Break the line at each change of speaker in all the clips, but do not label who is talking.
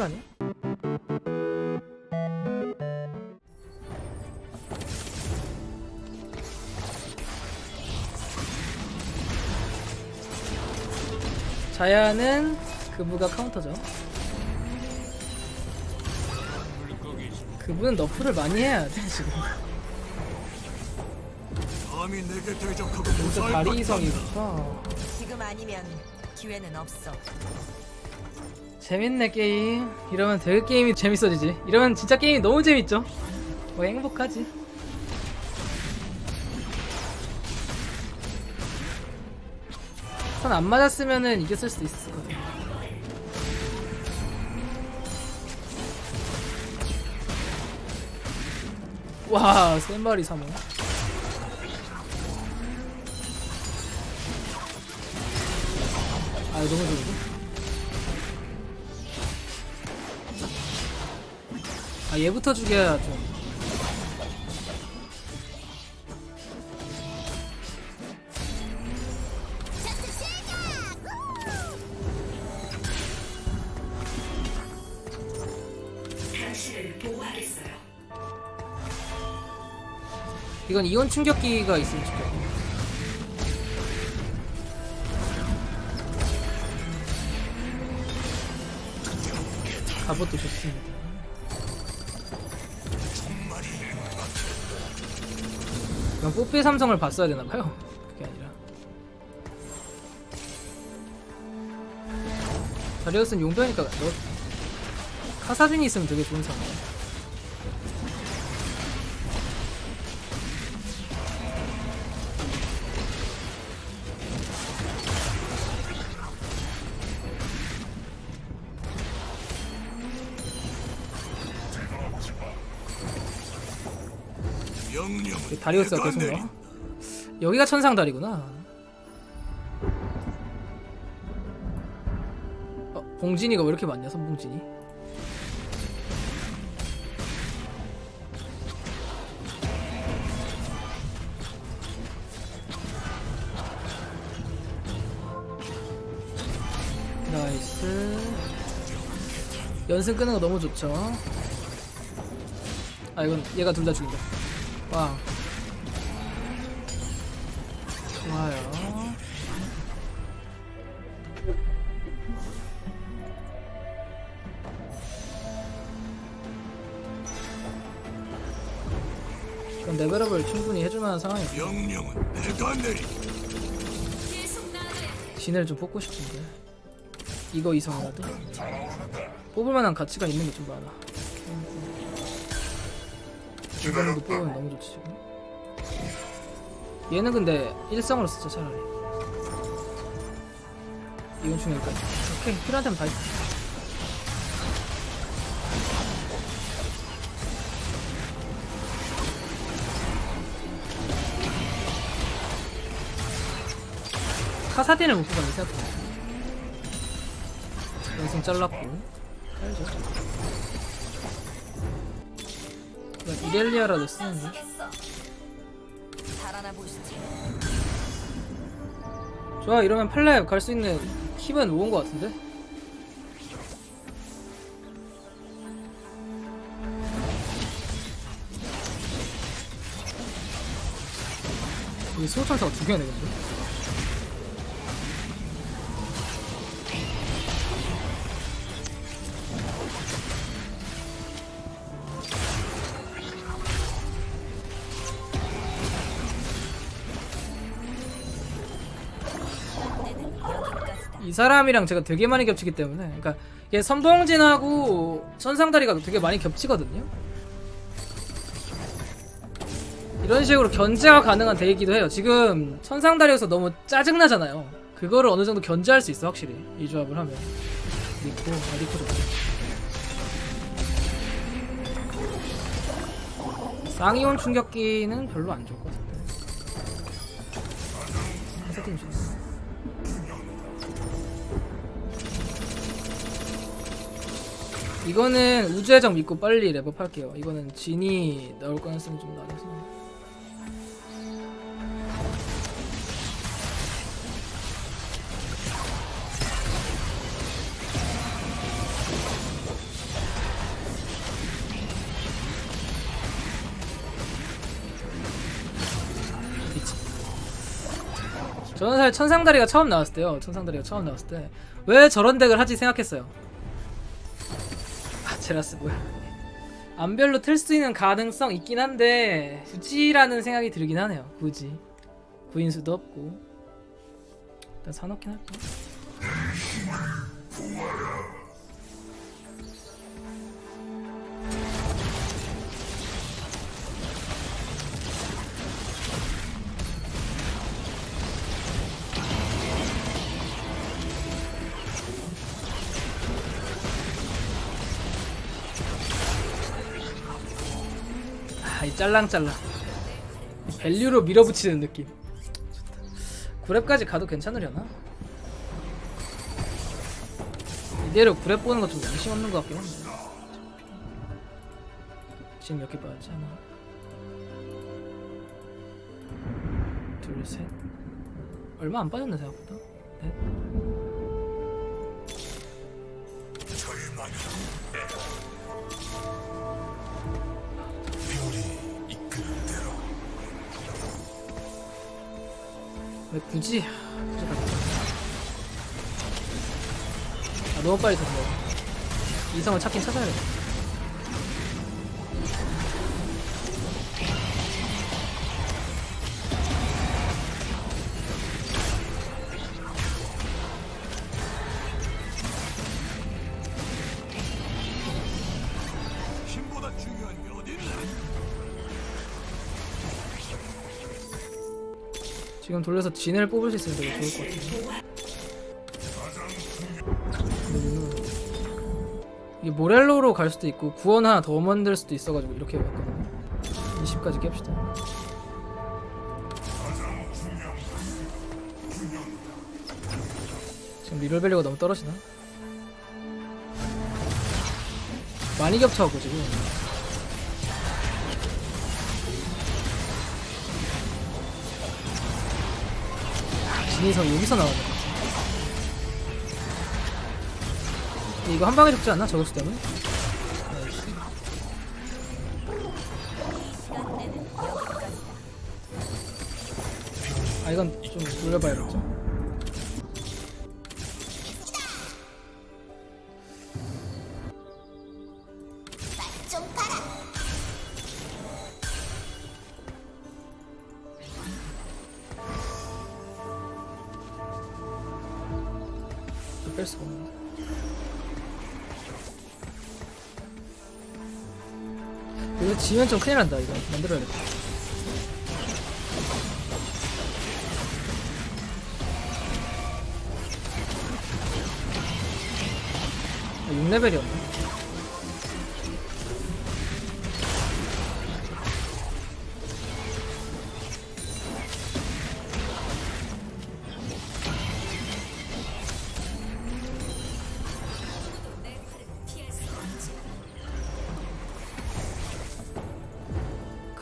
거 아니야? 자야는 그부가 카운터죠. 그분은 너프를 많이 해야 돼 지금.
감히 내게 대적하고
진짜
무사할
다리
것
이성이부터
지금 아니면 기회는 없어.
재밌네 게임. 이러면 되게 게임이 재밌어지지. 이러면 진짜 게임이 너무 재밌죠. 뭐 행복하지. 선 안 맞았으면은 이겼을 수도 있을 거야. 와, 세 마리 삼어. 아, 너무 좋은데? 아 얘부터 죽여야 좀 이건 이온 충격기가 있으면 죽여 갑옷도 좋습니다 이건 뽀삐 삼성을 봤어야 되나봐요. 그게 아니라. 다리우스는 용병이니까 너 카사딘이 있으면 되게 좋은 상황
명령
다리우스가
내가
계속 나와 여기가 천상 다리구나. 어, 봉진이가 왜 이렇게 많냐 선봉진이? 나이스. 연승 끄는 거 너무 좋죠. 아 이건 얘가 둘 다 죽인다. 와
명령은 내가 내리.
진을 좀 뽑고 싶은데. 이거 이성이라도 뽑을 만한 가치가 있는 게 좀 많아. 이거도 뽑으면 너무 좋지 지금. 얘는 근데 일성으로 쓰자 차라리. 이건 중요할까 오케이 필요한 데면 다 있어 카사딘을 못 뽑았네 생각해보니까 연승 잘랐고 이건 이렐리아라도 쓰는데. 좋아 이러면 팔렙 갈 수 있는 힘은 모은 것 같은데? 여기 수호천사가 두 개나 되겠는데? 이 사람이랑 제가 되게 많이 겹치기 때문에. 그러니까 얘 선봉진하고 천상다리가 되게 많이 겹치거든요. 이런 식으로 견제가 가능한 데이기도 해요. 지금 천상다리여서 너무 짜증나잖아요. 그거를 어느 정도 견제할 수 있어 확실히. 이 조합을 하면. 리코 아 리코 좋다 쌍이온 충격기는 별로 안것 같은데. 세팅 좋았어 이거는 우주의 정 믿고 빨리 랩업 할게요. 이거는 진이 나올 가능성이 좀 낮아서. 저는 사실 천상다리가 처음 나왔을 때요. 천상다리가 처음 나왔을 때 왜 저런 덱을 하지 생각했어요. 아 제라스 뭐야? 안별로 틀 수 있는 가능성 있긴 한데 굳이라는 생각이 들긴 하네요. 굳이 구인수도 없고 일단 사놓긴? 아 짤랑짤랑. 이 밸류로 밀어붙이는 느낌. 좋다. 9랩까지 가도 괜찮으려나? 이대로 9랩 보는 거 좀 양심 없는 것 같긴 한데. 지금 몇개 빠졌지? 하나. 둘셋. 얼마 안 빠졌네 생각보다. 넷 왜 굳이 굳이 가자. 아 너무 빨리 됐네 이성을 찾긴 찾아야겠다
힘보다
지금 돌려서 진을 뽑을 수 있으면 되게 좋을 것 같은데 근데 이게 모렐로로 갈 수도 있고 구원 하나 더 만들 수도 있어가지고 이렇게 해봤거든요. 20까지 깹시다. 지금 리롤 밸류가 너무 떨어지나? 많이 겹쳐갖고 지금 진이성 여기서 나왔네 근데 이거 한 방에 죽지 않나? 저격수 때문에? 아 이건 좀 돌려봐야겠죠 뺄 수가 없는데 이거 지면 좀 큰일 난다 이거. 만들어야겠다 아, 6레벨이었네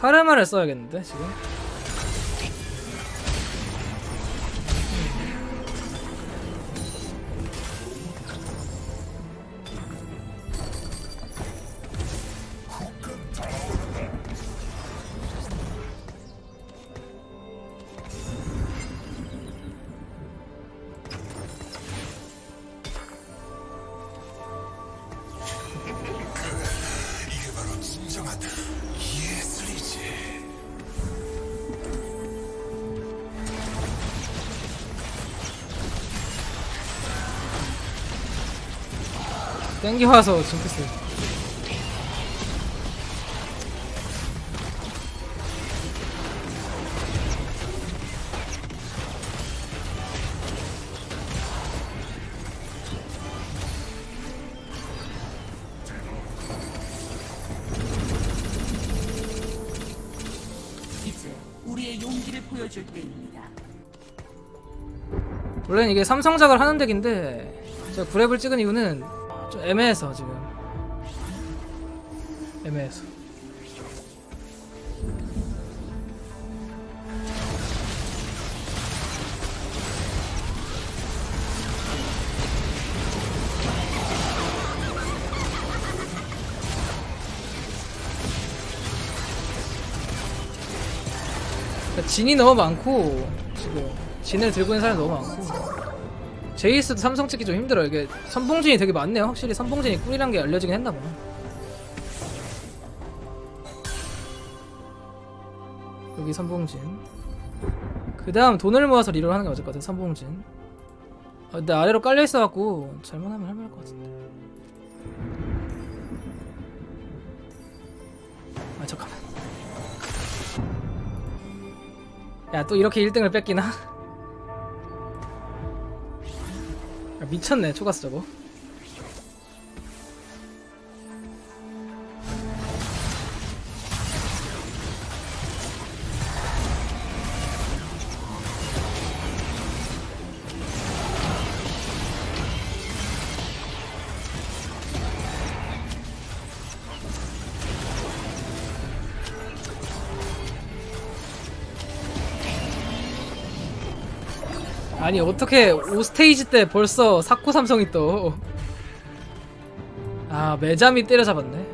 카르마를 써야겠는데 지금 땡기 와서 징크스
이제 우리의 용기를 보여줄 때입니다.
원래는 이게 삼성작을 하는 덱인데 제가 9랩을 찍은 이유는 좀 애매해서 지금. 애매해서. 진이 너무 많고 지금. 진을 들고 있는 사람이 너무 많고 제이스도 삼성 찍기 좀 힘들어 이게 선봉진이 되게 많네요. 확실히 선봉진이 꿀이란 게 알려지긴 했나봐 여기 선봉진. 그 다음 돈을 모아서 리롤 하는 게 맞을 것 같아 선봉진. 아, 근데 아래로 깔려 있어갖고 잘못하면 할만할 것 같은데. 아 잠깐만. 야 또 이렇게 1등을 뺏기나? 미쳤네 초가스 저거 아니 어떻게 5스테이지 때 벌써 사쿠 삼성이 또 아, 매잠이 때려잡았네.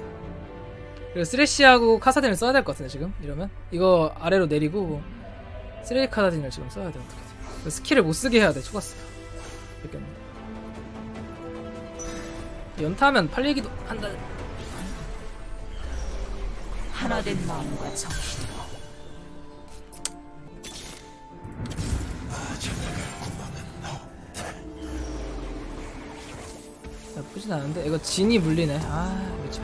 그리고 쓰레쉬하고 카사딘을 써야 될 것 같은데 지금 이러면 이거 아래로 내리고 쓰레쉬 카사딘을 지금 써야 돼 어떻게? 스킬을 못 쓰게 해야 돼 초가스. 됐겠네. 연타하면 팔리기도 한다.
하나 된 마음과 정신
나쁘진 않은데 이거 진이 물리네. 아 미쳐.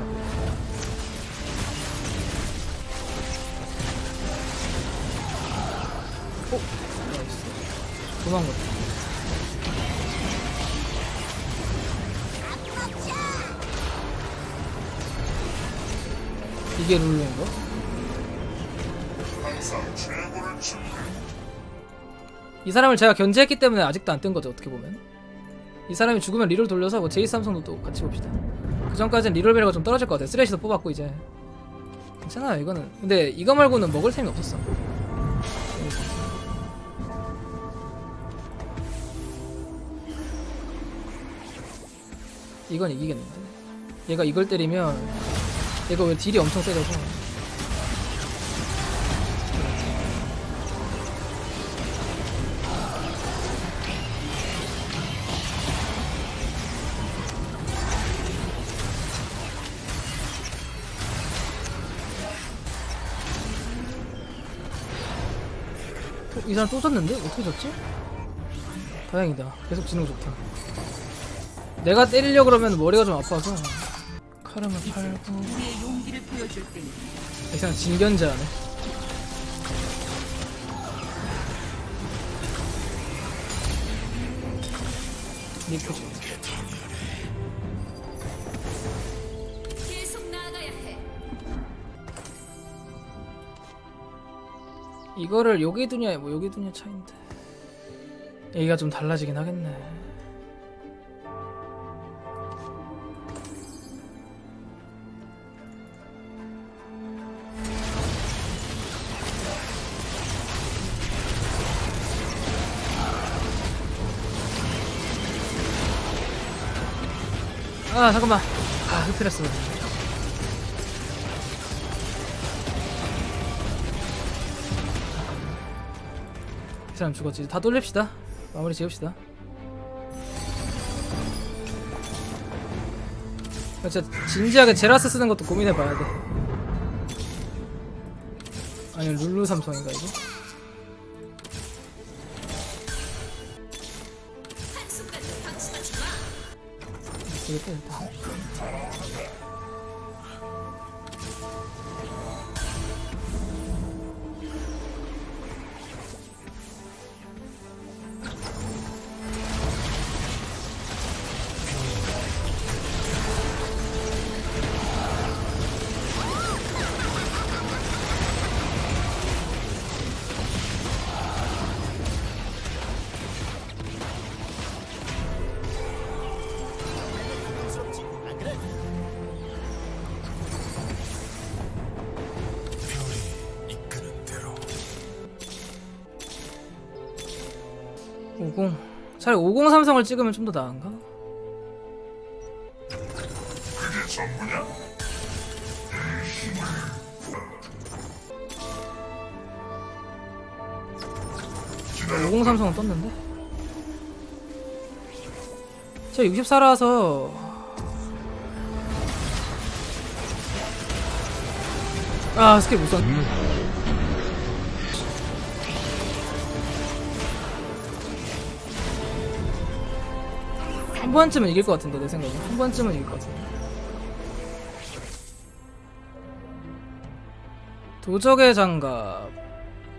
어? 나이스. 도망갔다. 이게 주이 사람을 제가 견제했기 때문에 아직도 안 뜬 거죠 어떻게 보면 이 사람이 죽으면 리롤 돌려서 뭐 제이스 삼성도 또 같이 봅시다. 그 전까지는 리롤 배려가 좀 떨어질 것 같아요. 쓰레쉬도 뽑았고 이제. 괜찮아요 이거는. 근데 이거 말고는 먹을 셈이 없었어. 이건 이기겠는데. 얘가 이걸 때리면 얘가 왜 딜이 엄청 세져서 이 사람 또 졌는데? 어떻게 졌지? 다행이다. 계속 거 좋다. 내가 때리려 그러면 머리가 좀 아파서 카름을 팔고. 이 사람 진견제하네. 니프지. 이거를 여기 두냐 뭐 여기 두냐 차인데. 얘기가 좀 달라지긴 하겠네. 아 잠깐만. 아 흡혈했어 이 사람 죽었지. 다 돌립시다. 마무리 지읍시다. 진짜 진지하게 제라스 쓰는 것도 고민해봐야 돼. 아니 룰루 삼성인가 이거? 되겠다 일단 차라리 50 삼성을 찍으면 좀 더 나은가?
그게 전부냐?
야, 50 60 삼성은 떴는데 제가 64라서 아 스킬 못 썼. 한 번쯤은 이길 것 같은데 내 생각에 한 번쯤은 이길 것 같은데. 도적의 장갑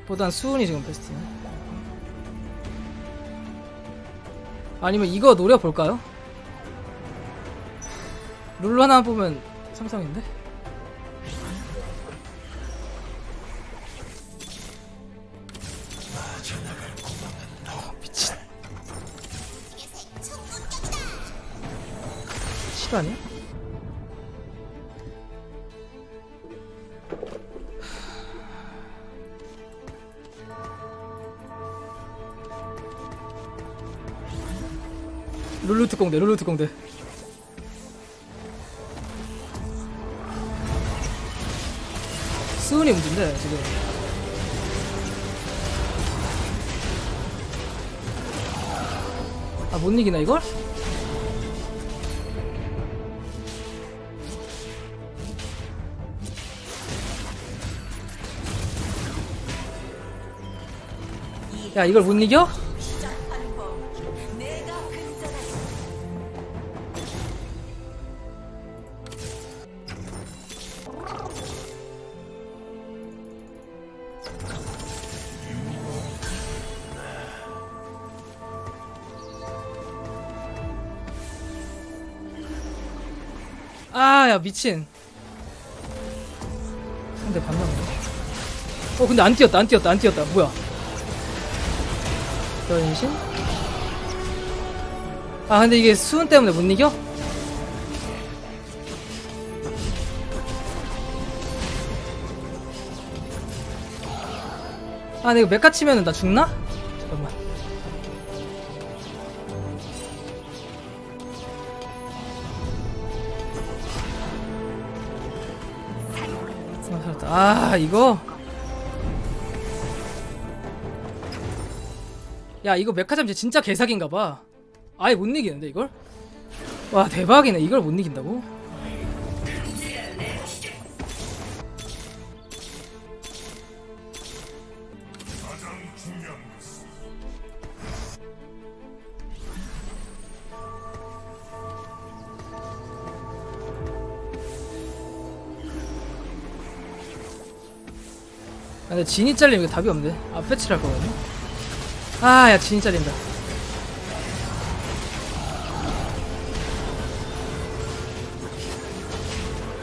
보단 수운이 지금 베스트네. 아니면 이거 노려볼까요? 룰루 하나 보면 삼성인데? 특공대 룰루 특공대 수은이 문제인데 지금 아 못 이기나 이걸? 야 이걸 못 이겨? 아, 야, 미친. 상대 반갑네. 어, 근데 안 뛰었다, 안 뛰었다, 안 뛰었다. 뭐야? 변신? 아, 근데 이게 수은 때문에 못 이겨? 아, 근데 이거 메카 치면은 나 죽나? 아, 이거? 야, 이거 메카잠 진짜 개사기인가봐. 아예 못 이기는데, 이걸? 와, 대박이네. 이걸 못 이긴다고? 근데 진이 잘리면 답이 없네. 앞에 칠할 거거든요. 아, 야, 진이 잘린다.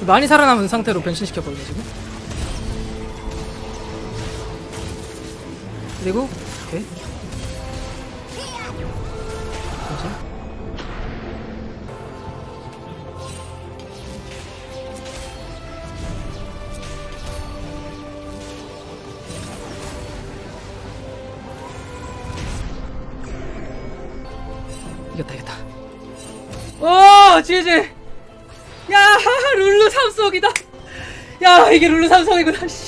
많이 살아남은 상태로 변신시켰거든요, 지금. 그리고, 이겼다, 이겼다. 오, 지지! 야, 룰루 삼성이다! 야, 이게 룰루 삼성이구나, 씨.